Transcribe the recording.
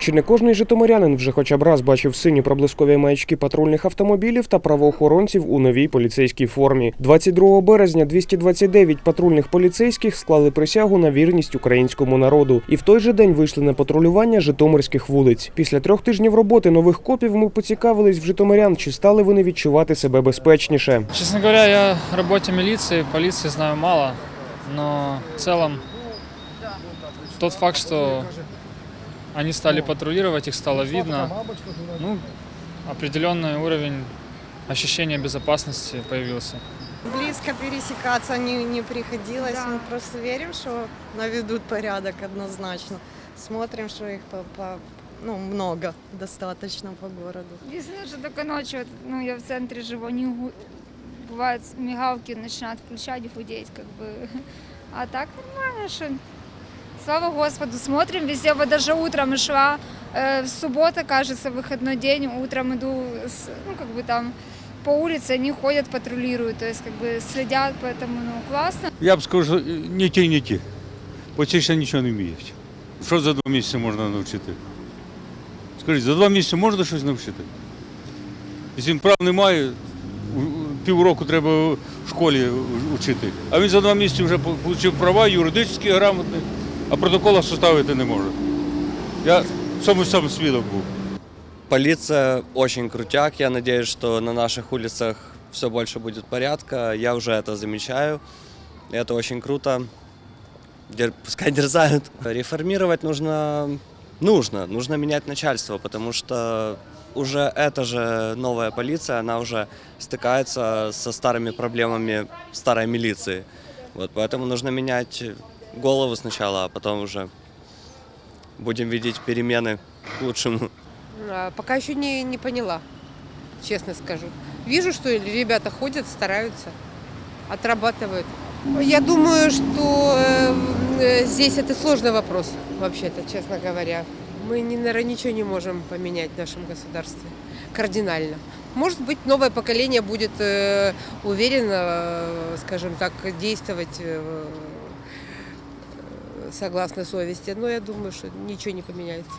Чи не кожний житомирянин вже хоча б раз бачив сині проблискові маячки патрульних автомобілів та правоохоронців у новій поліцейській формі. 22 березня 229 патрульних поліцейських склали присягу на вірність українському народу. І в той же день вийшли на патрулювання житомирських вулиць. Після трьох тижнів роботи нових копів ми поцікавились в житомирян, чи стали вони відчувати себе безпечніше. Честно говоря, я о работе милиции, полиции знаю мало, но в целом тот факт, что они стали патрулировать, их стало видно, ну, определенный уровень ощущения безопасности появился. Близко пересекаться не, не приходилось. Мы просто верим, что наведут порядок однозначно. Смотрим, что их по, по- ну, много достаточно по городу. Если уже только ночью, ну, я в центре живу, они гу- бывают мигалки начинают включать, гудеть, как бы. А так нормально, что Слава Господу, смотрим везде, вот даже утром шла, э, в суббота, кажется, выходной день, утром иду, с- ну, как бы там по улице, они ходят, патрулируют, то есть как бы следят, поэтому, ну, классно. Я б скажу, що не ті, не ті. Бо ці ще нічого не вміють. Що за два місяці можна навчити? Скажіть, за два місяці можна щось навчити? Якщо він прав немає, у- у- півроку треба в школі у- вчити. А він за два місяці вже отримав права, юридичні грамотні, А протокола составити не може. Я сам сам свідок був. Полиция очень крутяк. Я надеюсь, что на наших улицах все больше будет порядка. Я уже это замечаю. Это очень круто. Дер- Пускай дерзают. Реформировать нужно, нужно, нужно менять начальство, потому что уже эта же новая полиция, она уже стыкается со старыми проблемами старой милиции. Вот, поэтому нужно менять голову сначала, а потом уже будем видеть перемены к лучшему. А, Пока еще не, не поняла, честно скажу. Вижу, что ребята ходят, стараются, отрабатывают. Я думаю, что э, э, здесь это сложный вопрос, вообще-то, честно говоря. Мы, наверное, ничего не можем поменять в нашем государстве кардинально. Может быть, новое поколение будет э, уверенно, скажем так, действовать согласно совести, но я думаю, что ничего не поменяется.